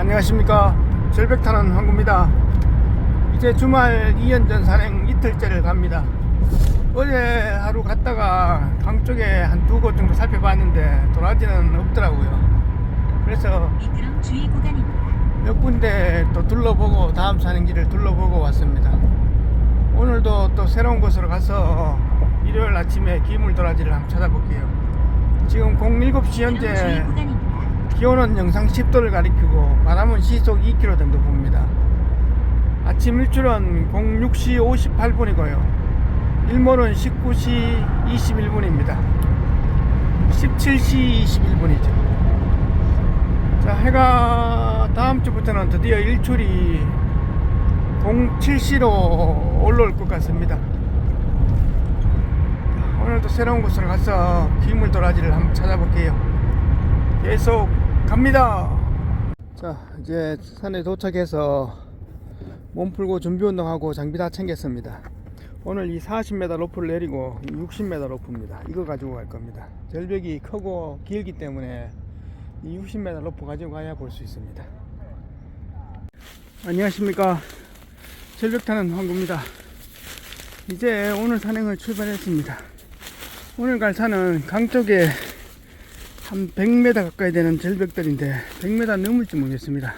안녕하십니까. 절벽타는 황구입니다. 이제 주말 2연전 산행 이틀째를 갑니다. 어제 하루 갔다가 강 쪽에 한 두 곳 정도 살펴봤는데 도라지는 없더라고요. 그래서. 몇 군데 또 둘러보고 다음 산행지를 둘러보고 왔습니다. 오늘도 또 새로운 곳으로 가서 일요일 아침에 기물 도라지를 한번 찾아볼게요. 지금 07시 미끄럼 주의 현재. 기온은 영상 10도를 가리키고 바람은 시속 2km 정도 봅니다. 아침 일출은 06시 58분이고요. 일몰은 19시 21분입니다. 17시 21분이죠. 자, 해가 다음 주부터는 드디어 일출이 07시로 올라올 것 같습니다. 오늘도 새로운 곳으로 가서 기물 도라지를 한번 찾아볼게요. 계속 갑니다. 자, 이제 산에 도착해서 몸 풀고 준비 운동하고 장비 다 챙겼습니다. 오늘 이 40m 로프를 내리고 60m 로프입니다. 이거 가지고 갈 겁니다. 절벽이 크고 길기 때문에 이 60m 로프 가지고 가야 볼 수 있습니다. 안녕하십니까. 절벽 타는 황구입니다. 이제 오늘 산행을 출발했습니다. 오늘 갈 산은 강 쪽에 한 100m 가까이 되는 절벽들인데 100m 넘을지 모르겠습니다.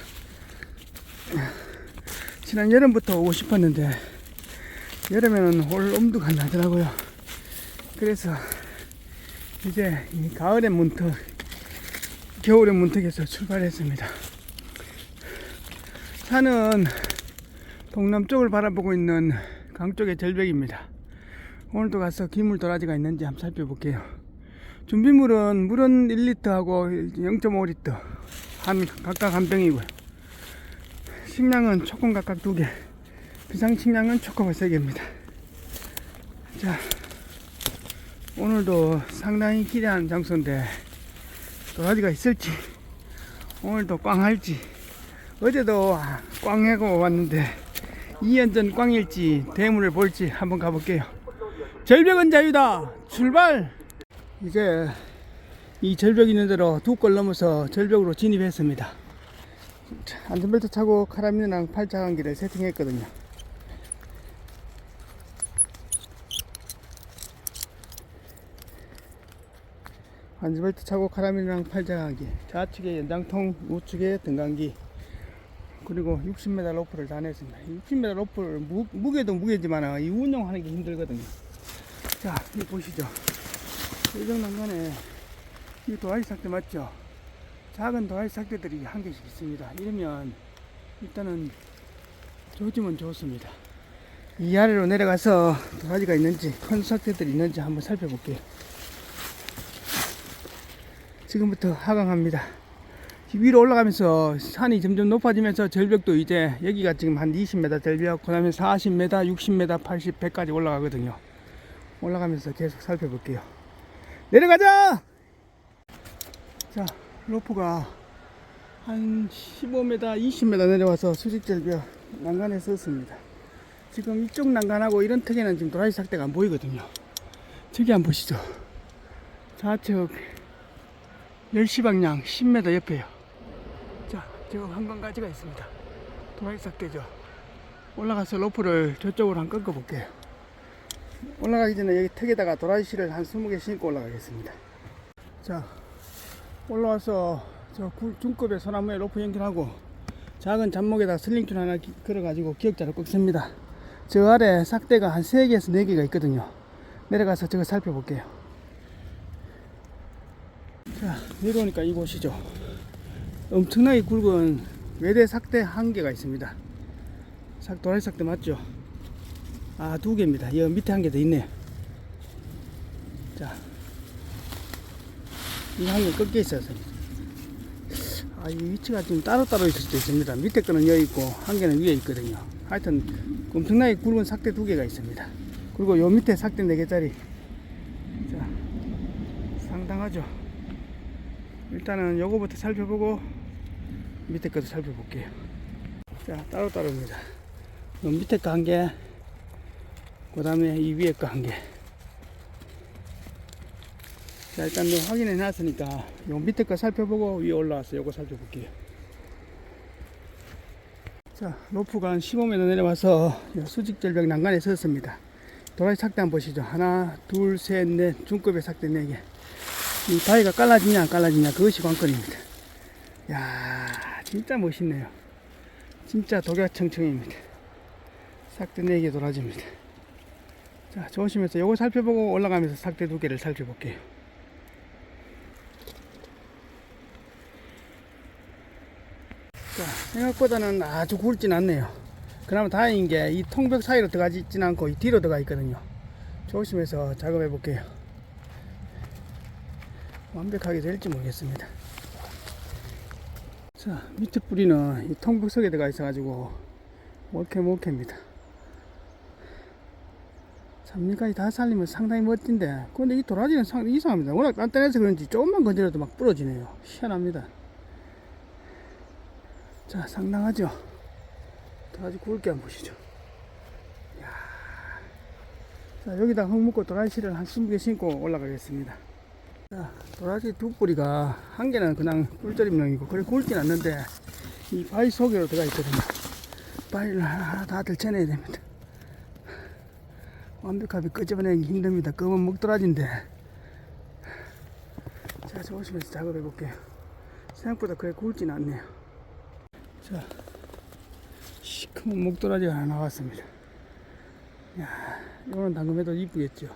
지난 여름부터 오고 싶었는데 여름에는 올 엄두가 안 나더라고요. 그래서 이제 이 가을의 문턱, 겨울의 문턱에서 출발했습니다. 산은 동남쪽을 바라보고 있는 강 쪽의 절벽입니다. 오늘도 가서 기물 도라지가 있는지 한번 살펴볼게요. 준비물은 물은 1리터하고 0.5리터 한 각각 한 병이고요. 식량은 초코 각각 두 개. 비상 식량은 초코가 세 개입니다. 자, 오늘도 상당히 기대하는 장소인데 도라지가 있을지 오늘도 꽝 할지 어제도 꽝 해고 왔는데 2연전 꽝일지 대물을 볼지 한번 가볼게요. 절벽은 자유다. 출발! 이제 이 절벽 있는 대로 두 골 넘어서 절벽으로 진입했습니다. 안전벨트 차고 카라미랑 팔자간기를 세팅했거든요. 안전벨트 차고 카라미랑 팔자간기 좌측에 연장통 우측에 등간기 그리고 60m 로프를 다 냈습니다. 60m 로프를 무, 무게도 무게지만 이 운영하는 게 힘들거든요. 자, 이거 보시죠. 일정난간에 이 도라지 삭대 맞죠? 작은 도라지 삭대들이 한 개씩 있습니다. 이러면 일단은 조짐은 좋습니다. 이 아래로 내려가서 도라지가 있는지 큰 삭대들이 있는지 한번 살펴볼게요. 지금부터 하강합니다. 위로 올라가면서 산이 점점 높아지면서 절벽도 이제 여기가 지금 한 20m 절벽, 그 다음에 40m, 60m, 80, 100까지 올라가거든요. 올라가면서 계속 살펴볼게요. 내려가자! 자, 로프가 한 15m, 20m 내려와서 수직절벽 난간에 섰습니다. 지금 이쪽 난간하고 이런 턱에는 지금 도라지 삭대가 안 보이거든요. 저기 한번 보시죠. 좌측 10시 방향 10m 옆에요. 자, 저 한강가지가 있습니다. 도라지 삭대죠. 올라가서 로프를 저쪽으로 한번 꺾어볼게요. 올라가기 전에 여기 턱에다가 도라지씨를 한 20개 신고 올라가겠습니다. 자, 올라와서 저 구- 중급의 소나무에 로프 연결하고 작은 잡목에다 슬링줄 하나 기- 걸어 가지고 기역자를 꺾습니다. 저 아래 삭대가 한 3개에서 4개가 있거든요. 내려가서 저거 살펴볼게요. 자, 내려오니까 이곳이죠. 엄청나게 굵은 외대 삭대 한 개가 있습니다. 삭, 도라지 삭대 맞죠? 아, 두 개입니다. 이 밑에 한 개 더 있네요. 자, 이 한 개 꺾여 있어서. 아, 이 위치가 지금 따로따로 있을 수도 있습니다. 밑에 거는 여기 있고, 한 개는 위에 있거든요. 하여튼, 엄청나게 굵은 삭대 두 개가 있습니다. 그리고 요 밑에 삭대 네 개짜리. 자, 상당하죠. 일단은 요거부터 살펴보고, 밑에 것도 살펴볼게요. 자, 따로따로입니다. 요 밑에 거한 개, 그 다음에 이 위에 거 한 개. 자, 일단 뭐 확인해 놨으니까 요 밑에 거 살펴보고 위에 올라와서 요거 살펴볼게요. 자, 로프가 한 15m 내려와서 요 수직절벽 난간에 섰습니다. 도라지 삭대 한번 보시죠. 하나, 둘, 셋, 넷, 중급의 삭대 4개. 이 바위가 깔라지냐 안 깔라지냐 그것이 관건입니다. 야 진짜 멋있네요. 진짜 독야청청입니다. 삭대 4개 도라지입니다. 자, 조심해서 요거 살펴보고 올라가면서 삭대 두 개를 살펴볼게요. 자, 생각보다는 아주 굵진 않네요. 그나마 다행인 게 이 통벽 사이로 들어가지 있진 않고 이 뒤로 들어가 있거든요. 조심해서 작업해 볼게요. 완벽하게 될지 모르겠습니다. 자, 밑에 뿌리는 이 통벽 속에 들어가 있어 가지고 몰캐 몰캐입니다. 잡니까지 다 살리면 상당히 멋진데 근데 이 도라지는 상당히 이상합니다. 워낙 단단해서 그런지 조금만 건드려도 막 부러지네요. 희한합니다. 자, 상당하죠? 도라지 굵게 한번 보시죠. 이야. 자, 여기다 흙 묻고 도라지를 한 20개 심고 올라가겠습니다. 자, 도라지 두 뿌리가 한 개는 그냥 꿀조림용이고 그래 굵진 않는데 이 바위 속으로 들어가 있거든요. 바위를 하나 다들 쳐내야 됩니다. 완벽하게 끄집어내기 힘듭니다. 검은 목도라지인데 자, 조심해서 작업해 볼게요. 생각보다 그래 굵진 않네요. 자, 시커먼 목도라지가 하나 나왔습니다. 야, 이거는 당근에도 이쁘겠죠.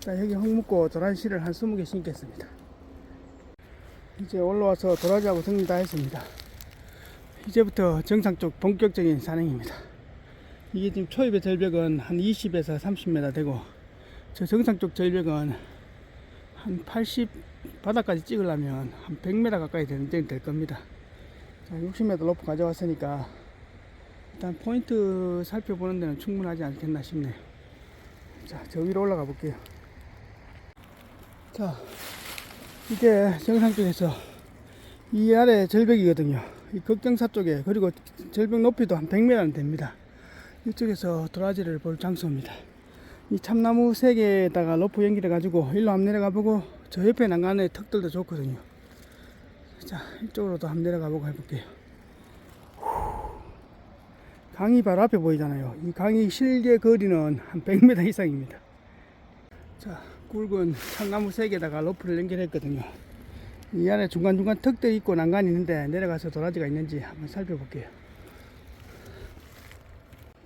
자, 여기 흙 묻고 도라지씨를 한 20개 심겠습니다. 이제 올라와서 도라지하고 정리 다 했습니다. 이제부터 정상 쪽 본격적인 산행입니다. 이게 지금 초입의 절벽은 한 20에서 30m 되고, 저 정상 쪽 절벽은 한 80, 바닥까지 찍으려면 한 100m 가까이 되는 될, 될 겁니다. 자, 60m 로프 가져왔으니까, 일단 포인트 살펴보는 데는 충분하지 않겠나 싶네요. 자, 저 위로 올라가 볼게요. 자, 이게 정상 쪽에서 이 아래 절벽이거든요. 이 극경사 쪽에 그리고 절벽 높이도 한 100m는 됩니다. 이쪽에서 도라지를 볼 장소입니다. 이 참나무 세 개에다가 로프 연결해 가지고 일로 한번 내려가 보고 저 옆에 난간에 턱들도 좋거든요. 자, 이쪽으로도 한번 내려가 보고 해볼게요. 강이 바로 앞에 보이잖아요. 이 강이 실제 거리는 한 100m 이상입니다. 자, 굵은 참나무 세 개에다가 로프를 연결했거든요. 이 안에 중간중간 턱들이 있고 난간이 있는데 내려가서 도라지가 있는지 한번 살펴볼게요.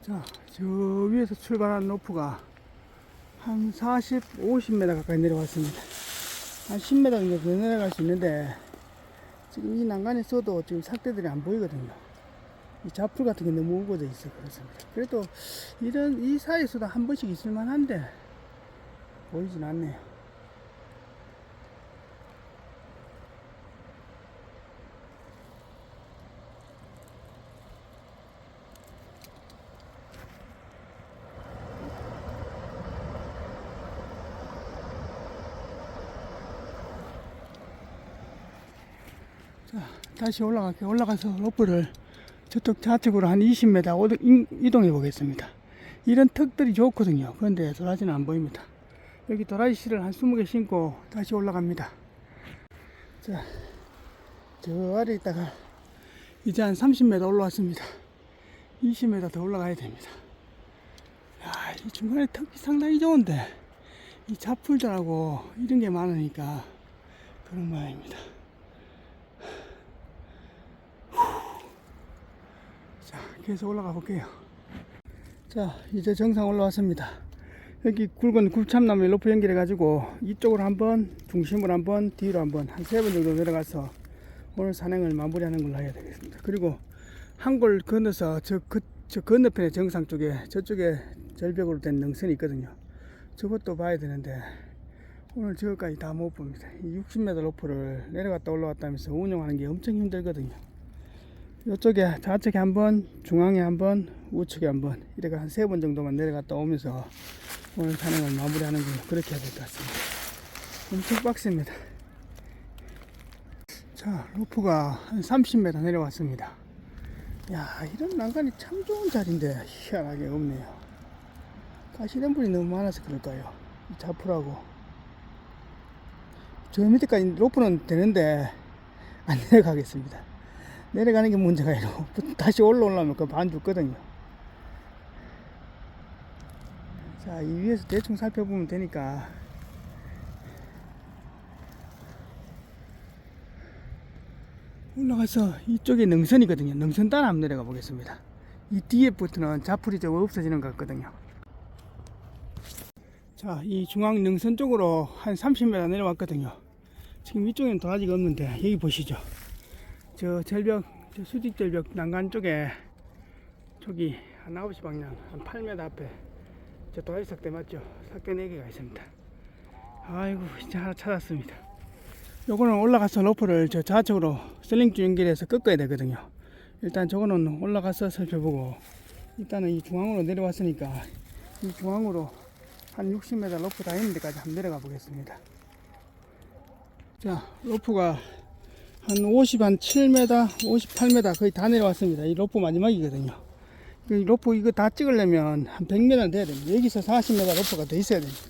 자, 저 위에서 출발한 로프가 한 40, 50m 가까이 내려왔습니다. 한 10m 정도 더 내려갈 수 있는데 지금 이 난간에 서도 지금 삭대들이 안 보이거든요. 이 자풀 같은 게 너무 우거져 있어 그렇습니다. 그래도 이런 이 사이에서도 한 번씩 있을 만한데 보이진 않네요. 자, 다시 올라갈게요. 올라가서 로프를 저쪽 좌측으로 한 20m 오드- 인- 이동해 보겠습니다. 이런 턱들이 좋거든요. 그런데 도라지는 안 보입니다. 여기 도라지 씨를 한 20개 심고 다시 올라갑니다. 자, 저 아래 있다가 이제 한 30m 올라왔습니다. 20m 더 올라가야 됩니다. 야, 이 중간에 턱이 상당히 좋은데 이 잡풀들하고 이런 게 많으니까 그런 모양입니다. 자, 계속 올라가 볼게요. 자, 이제 정상 올라왔습니다. 여기 굵은 굴참나무에 로프 연결해 가지고 이쪽으로 한번 중심으로 한번 뒤로 한번 한 세 번 정도 내려가서 오늘 산행을 마무리하는 걸로 해야 되겠습니다. 그리고 한골 건너서 저, 그, 저 건너편의 정상 쪽에 저쪽에 절벽으로 된 능선이 있거든요. 저것도 봐야 되는데 오늘 저거까지 다 못 봅니다. 이 60m 로프를 내려갔다 올라왔다 하면서 운영하는 게 엄청 힘들거든요. 이쪽에 좌측에 한 번, 중앙에 한 번, 우측에 한 번, 이렇게 한 세 번 정도만 내려갔다 오면서 오늘 산행을 마무리하는 걸로 그렇게 해야 될 것 같습니다. 엄청 빡셉니다. 자, 로프가 한 30m 내려왔습니다. 야, 이런 난간이 참 좋은 자리인데 희한하게 없네요. 가시덤불이 너무 많아서 그럴까요? 이 자풀하고 저 밑에까지 로프는 되는데 안 내려가겠습니다. 내려가는 게 문제가 아니고 다시 올라오려면 그 반 죽거든요. 자, 이 위에서 대충 살펴보면 되니까 올라가서 이쪽에 능선이거든요. 능선 따라 한번 내려가 보겠습니다. 이 뒤에 부터는 자풀이 좀 없어지는 것 같거든요. 자, 이 중앙 능선 쪽으로 한 30m 내려왔거든요. 지금 이쪽에는 도라지가 없는데 여기 보시죠. 저 절벽, 저 수직 절벽 난간 쪽에 저기 한 9시 방향 한 8m 앞에 저 도라지 삭대 맞죠? 삭대 4개가 있습니다. 아이고 이제 하나 찾았습니다. 요거는 올라가서 로프를 저 좌측으로 슬링줄 연결해서 꺾어야 되거든요. 일단 저거는 올라가서 살펴보고 일단은 이 중앙으로 내려왔으니까 이 중앙으로 한 60m 로프 다 있는 데까지 한번 내려가 보겠습니다. 자, 로프가 한 50, 한 7m, 58m 거의 다 내려왔습니다. 이 로프 마지막이거든요. 이 로프 이거 다 찍으려면 한 100m 돼야 됩니다. 여기서 40m 로프가 더 있어야 됩니다.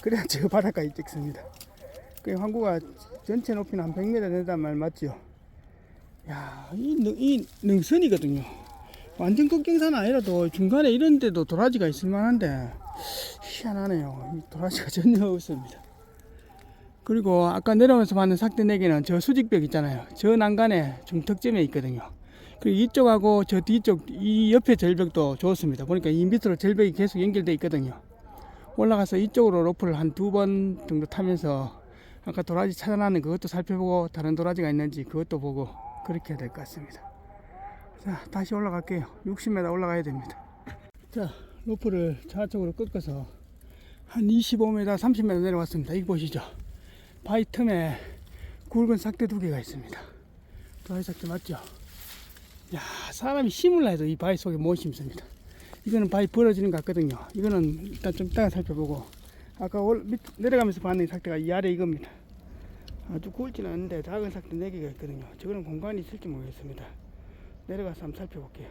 그래야 저 바닷가에 찍습니다. 그 항구가 전체 높이는 한 100m 된단 말 맞죠? 야, 이, 능- 이 능선이거든요. 완전 걱정산 아니라도 중간에 이런 데도 도라지가 있을 만한데 희한하네요. 이 도라지가 전혀 없습니다. 그리고 아까 내려오면서 봤는 삭대 네개는저 수직벽 있잖아요. 저 난간에 중턱점에 있거든요. 그리고 이쪽하고 저 뒤쪽 이 옆에 절벽도 좋습니다. 보니까 이 밑으로 절벽이 계속 연결돼 있거든요. 올라가서 이쪽으로 로프를 한 두 번 정도 타면서 아까 도라지 찾아놨는 그것도 살펴보고 다른 도라지가 있는지 그것도 보고 그렇게 해야 될 것 같습니다. 자, 다시 올라갈게요. 60m 올라가야 됩니다. 자, 로프를 좌측으로 꺾어서 한 25m, 30m 내려왔습니다. 이거 보시죠. 바위 틈에 굵은 삭대 두 개가 있습니다. 도라지 삭대 맞죠? 야, 사람이 심을라 해도 이 바위 속에 못 심습니다. 이거는 바위 벌어지는 것 같거든요. 이거는 일단 좀 이따가 살펴보고 아까 올, 밑, 내려가면서 봤는 삭대가 이 아래 이겁니다. 아주 굵지는 않은데 작은 삭대 4개가 있거든요. 저거는 공간이 있을지 모르겠습니다. 내려가서 한번 살펴볼게요.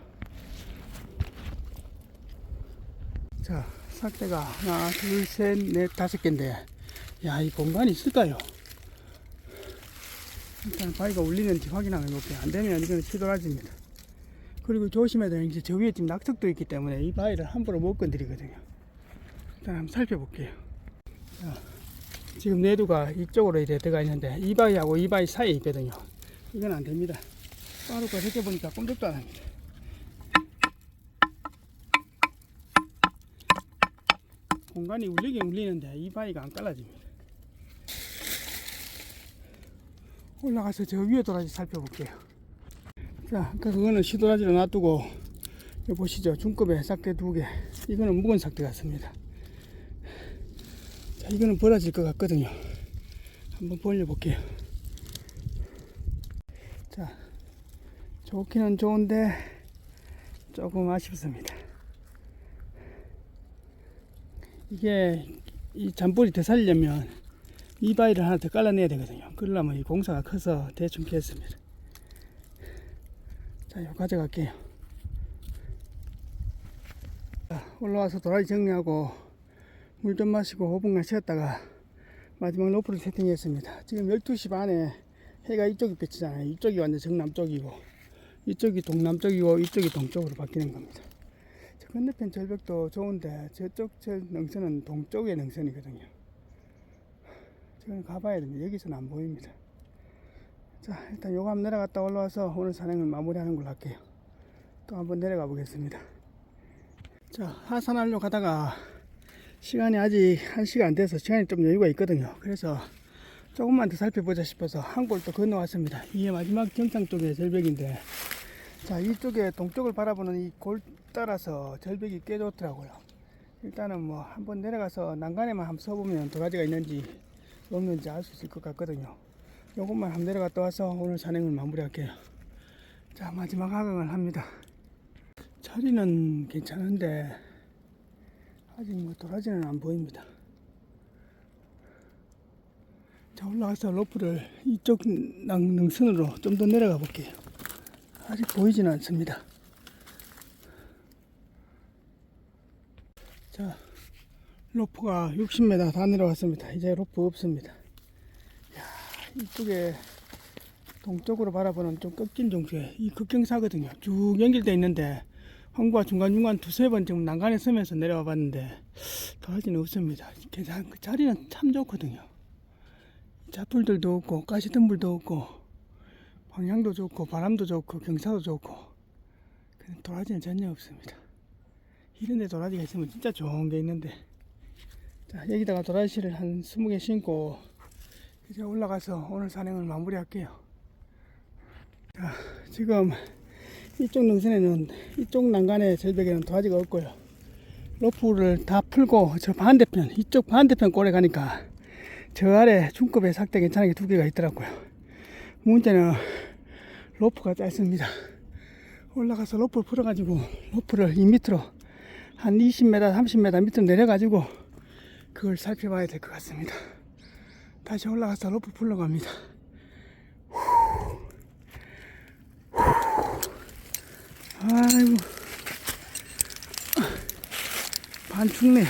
자, 삭대가 하나, 둘, 셋, 넷, 다섯 개인데 야, 이 공간이 있을까요? 일단 바위가 울리는지 확인하는 볼게요. 안 되면 이거는 시도라지입니다. 그리고 조심해야 되는 게 저 위에 지금 낙석도 있기 때문에 이 바위를 함부로 못 건드리거든요. 일단 한번 살펴볼게요. 자, 지금 내두가 이쪽으로 이렇게 들어가 있는데 이 바위하고 이 바위 사이에 있거든요. 이건 안 됩니다. 빠르고 이렇게 보니까 꼼짝도 안 합니다. 공간이 울리긴 울리는데 이 바위가 안 깔라집니다. 올라가서 저 위에 도라지 살펴볼게요. 자, 아까 그거는 시도라지로 놔두고 여기 보시죠. 중급의 삭대 두 개. 이거는 묵은 삭대 같습니다. 자, 이거는 벌어질 것 같거든요. 한번 벌려볼게요. 자, 좋기는 좋은데 조금 아쉽습니다. 이게 이 잔뿌리 더 살려면 이 바위를 하나 더 깔라내야 되거든요. 그러려면 이 공사가 커서 대충 겠습니다. 자, 이거 가져갈게요. 자, 올라와서 도라지 정리하고 물 좀 마시고 5분간 쉬었다가 마지막 로프를 세팅했습니다. 지금 12시 반에 해가 이쪽이 비치잖아요. 이쪽이 완전 정남쪽이고 이쪽이 동남쪽이고 이쪽이 동쪽으로 바뀌는 겁니다. 저 건너편 절벽도 좋은데 저쪽 저 능선은 동쪽의 능선이거든요. 저는 가봐야 됩니다. 여기서는 안 보입니다. 자, 일단 요거 한번 내려갔다 올라와서 오늘 산행을 마무리하는 걸로 할게요. 또 한번 내려가 보겠습니다. 자, 하산하려 가다가 시간이 아직 한시간 안 돼서 시간이 좀 여유가 있거든요. 그래서 조금만 더 살펴보자 싶어서 한 골 또 건너왔습니다. 이게 마지막 정상 쪽의 절벽인데 자, 이쪽에 동쪽을 바라보는 이 골 따라서 절벽이 꽤 좋더라고요. 일단은 뭐 한번 내려가서 난간에만 한번 서보면 도라지가 있는지 없는지 알 수 있을 것 같거든요. 요것만 한번 내려갔다 와서 오늘 산행을 마무리할게요. 자, 마지막 하강을 합니다. 자리는 괜찮은데 아직 뭐 도라지는 안 보입니다. 자, 올라가서 로프를 이쪽 낭- 능선으로 좀 더 내려가 볼게요. 아직 보이지는 않습니다. 자, 로프가 60m 다 내려왔습니다. 이제 로프 없습니다. 야, 이쪽에 동쪽으로 바라보는 좀 꺾인 종수에 이 급경사거든요. 쭉 연결돼 있는데 항구가 중간중간 두세 번 지금 난간에 서면서 내려와 봤는데 도라지는 없습니다. 괜찮, 그 자리는 참 좋거든요. 자풀들도 없고 가시덤불도 없고 방향도 좋고 바람도 좋고 경사도 좋고 도라지는 전혀 없습니다. 이런 데 도라지가 있으면 진짜 좋은 게 있는데 자 여기다가 도라지를 한 20개 심고 이제 올라가서 오늘 산행을 마무리할게요. 자 지금 이쪽 능선에는 이쪽 난간의 절벽에는 도라지가 없고요. 로프를 다 풀고 저 반대편 이쪽 반대편 꼴에 가니까 저 아래 중급의 삭대 괜찮은 게 두 개가 있더라고요. 문제는 로프가 짧습니다. 올라가서 로프를 풀어가지고 로프를 이 밑으로 한 20m, 30m 밑으로 내려가지고 그걸 살펴봐야 될 것 같습니다. 다시 올라가서 로프 풀러갑니다. 아이고 반 춥네요.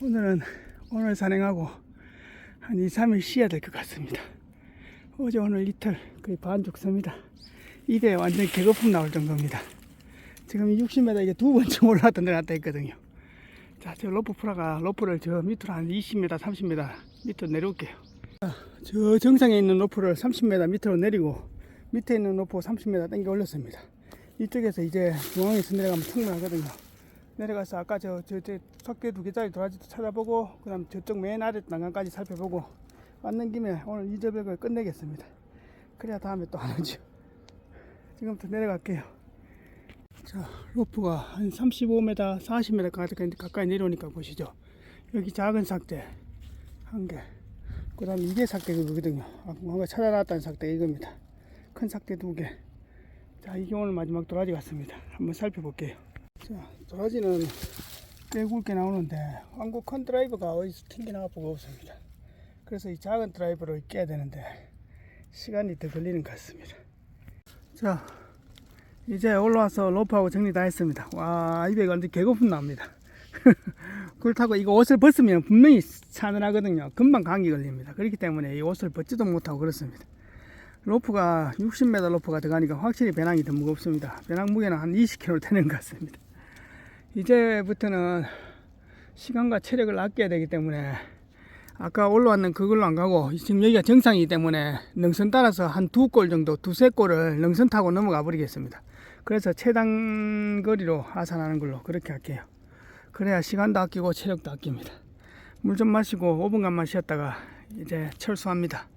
오늘은 오늘 산행하고 한 2, 3일 쉬어야 될 것 같습니다. 어제 오늘 이틀 거의 반 죽습니다. 입에 완전 개거품 나올 정도입니다. 지금 60m 이게 두 번쯤 올라왔다 내려갔다 했거든요. 자, 저 로프 풀어가 로프를 저 밑으로 한 20m, 30m 밑으로 내려올게요. 자, 저 정상에 있는 로프를 30m 밑으로 내리고 밑에 있는 로프 30m 당겨 올렸습니다. 이쪽에서 이제 중앙에서 내려가면 충분하거든요. 내려가서 아까 저, 저, 저 석대 두 개짜리 도라지도 찾아보고 그 다음 저쪽 맨 아래 난간까지 살펴보고 왔는 김에 오늘 이 저벽을 끝내겠습니다. 그래야 다음에 또 안 오죠. 지금부터 내려갈게요. 자, 로프가 한 35m, 40m 가까이, 내려오니까 보시죠. 여기 작은 삭대 한 개. 그 다음에 이게 삭대거든요. 아, 뭔가 찾아놨다는 삭대 이겁니다. 큰 삭대 두 개. 자, 이게 오늘 마지막 도라지 같습니다. 한번 살펴볼게요. 자, 도라지는 꽤 굵게 나오는데 한국 큰 드라이버가 어디서 튕겨나가 보고 없습니다. 그래서 이 작은 드라이버를 깨야 되는데 시간이 더 걸리는 것 같습니다. 자, 이제 올라와서 로프하고 정리 다 했습니다. 와, 입에 완전 개고픔 나옵니다. 그렇다고 이거 옷을 벗으면 분명히 차늘하거든요. 금방 감기 걸립니다. 그렇기 때문에 이 옷을 벗지도 못하고 그렇습니다. 로프가 60m 로프가 들어가니까 확실히 배낭이 더 무겁습니다. 배낭 무게는 한 20kg 되는 것 같습니다. 이제부터는 시간과 체력을 아껴야 되기 때문에 아까 올라왔는 그걸로 안 가고 지금 여기가 정상이기 때문에 능선 따라서 한 두 골 정도 두세 골을 능선 타고 넘어가 버리겠습니다. 그래서 최단 거리로 하산하는 걸로 그렇게 할게요. 그래야 시간도 아끼고 체력도 아낍니다. 물 좀 마시고 5분간만 쉬었다가 이제 철수합니다.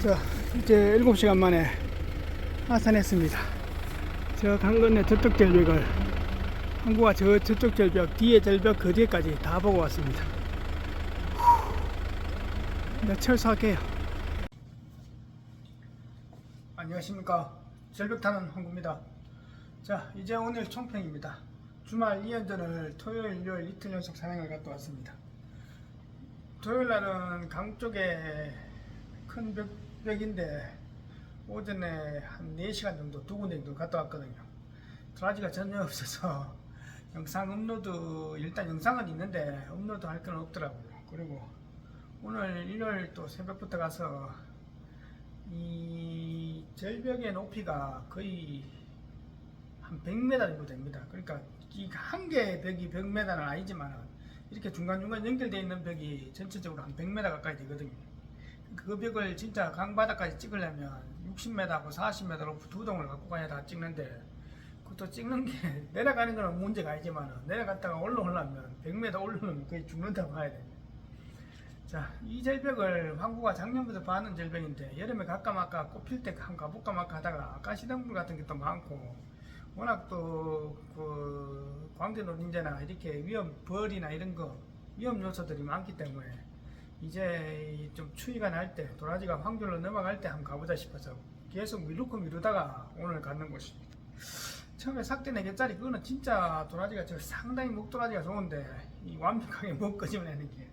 자, 이제 7시간 만에 하산했습니다. 저 강 건너 저쪽 절벽을 항구가 저 저쪽 절벽 뒤에 절벽 그 뒤에까지 다 보고 왔습니다. 네, 철수할게요. 안녕하십니까. 절벽 타는 항구입니다. 자, 이제 오늘 총평입니다. 주말 2연전을 토요일, 일요일 이틀 연속 산행을 갔다 왔습니다. 토요일 날은 강 쪽에 큰 벽, 벽인데 오전에 한 4시간 정도 두 군데 정도 갔다 왔거든요. 도라지가 전혀 없어서 영상 업로드 일단 영상은 있는데 업로드 할 건 없더라고요. 그리고 오늘 일요일 또 새벽부터 가서 이 절벽의 높이가 거의 한 100m 정도 됩니다. 그러니까 이 한 개의 벽이 100m는 아니지만 이렇게 중간중간 연결되어 있는 벽이 전체적으로 한 100m 가까이 되거든요. 그 벽을 진짜 강바닥까지 찍으려면 60m하고 40m로 두 동을 갖고 가야 다 찍는데 그것도 찍는 게 내려가는 거는 문제가 아니지만 내려갔다가 올라오려면 100m 올라오면 거의 죽는다고 봐야 됩니다. 자, 이 절벽을 황구가 작년부터 봐는 절벽인데 여름에 갈까 말까 꽃필 때 한번 가볼까 말까 하다가 가시덤불 같은 게 또 많고 워낙 또그 광대 노린재나 이렇게 위험 벌이나 이런 거 위험 요소들이 많기 때문에 이제 좀 추위가 날 때 도라지가 황졸로 넘어갈 때 한번 가보자 싶어서 계속 미루고 미루다가 오늘 가는 곳입니다. 처음에 삭대 4개짜리 그거는 진짜 도라지가 저 상당히 목도라지가 좋은데 이 완벽하게 못 끄집어내는 게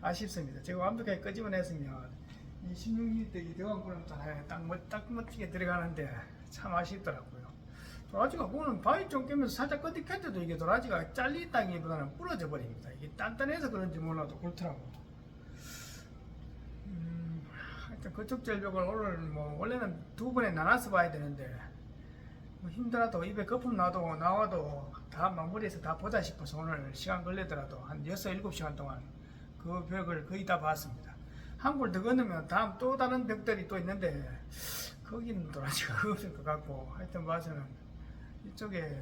아쉽습니다. 제가 완벽하게 끄집어냈으면 이 16mm 이 대왕구름 딱, 멋- 딱 멋지게 들어가는데 참 아쉽더라고요. 도라지가 그거는 바위 좀 깨면서 살짝 끄덕했는데도 이게 도라지가 잘린다기보다는 부러져 버립니다. 이게 단단해서 그런지 몰라도 그렇더라고요. 그쪽 절벽을 오늘 뭐 원래는 두 번에 나눠서 봐야 되는데 뭐 힘들어도 입에 거품 나도 나와도 다 마무리해서 다 보자 싶어서 오늘 시간 걸리더라도 한 6, 7시간 동안 그 벽을 거의 다 봤습니다. 한 골 더 건너면 다음 또 다른 벽들이 또 있는데 거기는 도라지가 없을 것 같고 하여튼 봐서는 이쪽에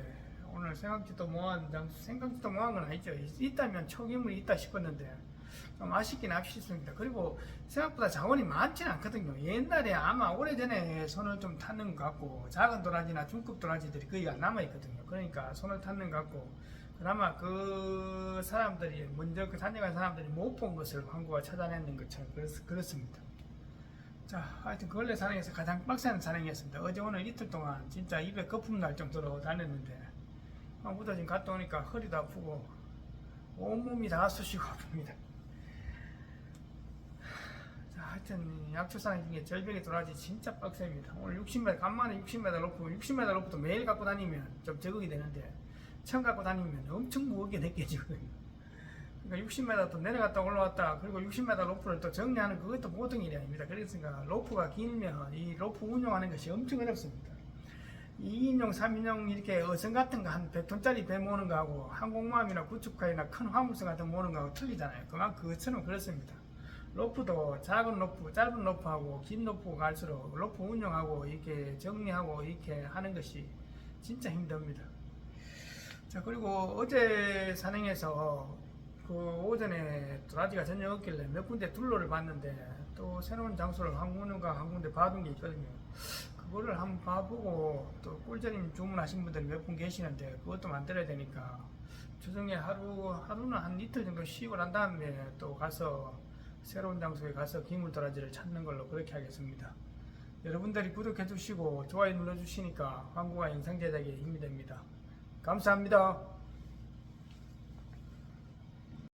오늘 생각지도 못한 장소 생각지도 못한 건 아니죠. 있- 있다면 초기물이 있다 싶었는데 좀 아쉽긴 아쉽습니다. 그리고 생각보다 자원이 많지는 않거든요. 옛날에 아마 오래전에 손을 좀 탔는 것 같고 작은 도라지나 중급 도라지들이 거의 안 남아 있거든요. 그러니까 손을 탔는 것 같고 그나마 그 사람들이 먼저 그 다녀간 사람들이 못 본 것을 황구가 찾아내는 것처럼 그렇, 그렇습니다. 자, 하여튼 걸레 산행에서 가장 빡센 산행이었습니다. 어제 오늘 이틀 동안 진짜 입에 거품 날 정도로 다녔는데 황구도 지금 갔다 오니까 허리도 아프고 온몸이 다 쑤시고 아픕니다. 자, 하여튼 약초산 중에 절벽에 도라지 진짜 빡셉니다. 오늘 60m, 간만에 60m 높고 60m 높도 매일 갖고 다니면 좀 적응이 되는데 처음 갖고 다니면 엄청 무겁게 느껴지거든요. 그러니까 60m 또 내려갔다 올라왔다 그리고 60m 로프를 또 정리하는 그것도 보통 일이 아닙니다. 그러니까 로프가 길면 이 로프 운용하는 것이 엄청 어렵습니다. 2인용, 3인용 이렇게 어선 같은 거 한 100톤짜리 배 모으는 거하고 항공모함이나 구축하이나 큰 화물선 같은 거 모으는 거하고 틀리잖아요. 그만큼 그처럼 그렇습니다. 로프도 작은 로프, 짧은 로프하고 긴 로프가 갈수록 로프 운용하고 이렇게 정리하고 이렇게 하는 것이 진짜 힘듭니다. 자 그리고 어제 산행에서 그 오전에 도라지가 전혀 없길래 몇 군데 둘러를 봤는데 또 새로운 장소를 한 군데가 한 군데 봐둔 게 있거든요. 그거를 한번 봐보고 또 꿀전임 주문하신 분들 몇분 계시는데 그것도 만들어야 되니까 주중에 하루 하루는 한 이틀 정도 쉬고 난 다음에 또 가서 새로운 장소에 가서 기물 도라지를 찾는 걸로 그렇게 하겠습니다. 여러분들이 구독해 주시고 좋아요 눌러 주시니까 광고가 영상 제작에 힘이 됩니다. 감사합니다.